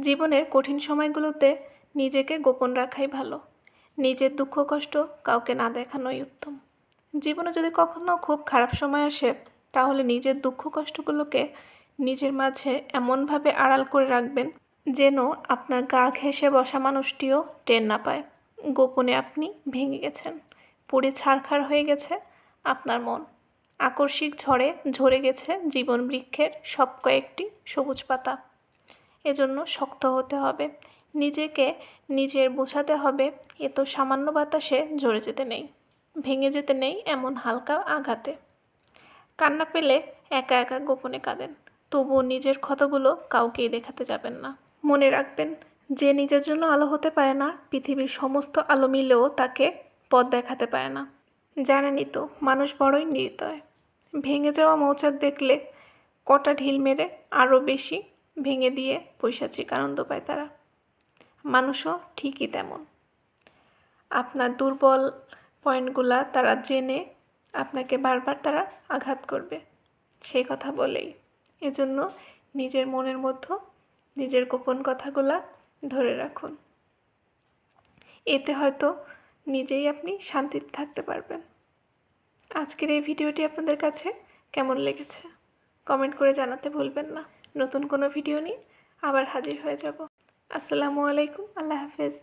জীবনের কঠিন সময়গুলোতে নিজেকে গোপন রাখাই ভালো। নিজের দুঃখ কষ্ট কাউকে না দেখানোই উত্তম। জীবনে যদি কখনো খুব খারাপ সময় আসে, তাহলে নিজের দুঃখ কষ্টগুলোকে নিজের মাঝে এমনভাবে আড়াল করে রাখবেন যেন আপনার গা ঘেঁষে বসা মানুষটিও টের না পায়। গোপনে আপনি ভেঙে গেছেন, পুড়ে ছারখার হয়ে গেছে আপনার মন। আকস্মিক ঝড়ে ঝরে গেছে জীবন বৃক্ষের সব কয়েকটি সবুজ পাতা। এজন্য শক্ত হতে হবে। নিজেকে নিজের বোঝাতে হবে, এ তো সামান্য বাতাসে ঝরে যেতে নেই, ভেঙে যেতে নেই এমন হালকা আঘাতে। কান্না পেলে একা একা গোপনে কাঁদেন, তবুও নিজের ক্ষতগুলো কাউকেই দেখাতে যাবেন না। মনে রাখবেন, যে নিজের জন্য আলো হতে পারে না, পৃথিবীর সমস্ত আলো মিলেও তাকে পথ দেখাতে পারে না। জানেনই তো, মানুষ বড়ই নির্দয়। ভেঙে যাওয়া মৌচাক দেখলে কটা ঢিল মেরে আরও বেশি ভেঙে দিয়ে পৈশাচিক আনন্দ পায় তারা। মানুষও ঠিকই তেমন। আপনার দুর্বল পয়েন্টগুলা তারা জেনে আপনাকে বারবার তারা আঘাত করবে সেই কথা বলেই। এজন্য নিজের মনের মধ্যে নিজের গোপন কথাগুলা ধরে রাখুন। এতে হয়তো নিজেই আপনি শান্তিতে থাকতে পারবেন। আজকের এই ভিডিওটি আপনাদের কাছে কেমন লেগেছে? কমেন্ট করে জানাতে ভুলবেন না। নতুন কোনো ভিডিও নিয়ে আবার হাজির হয়ে যাব। আসসালামু আলাইকুম আল্লাহ হাফেজ।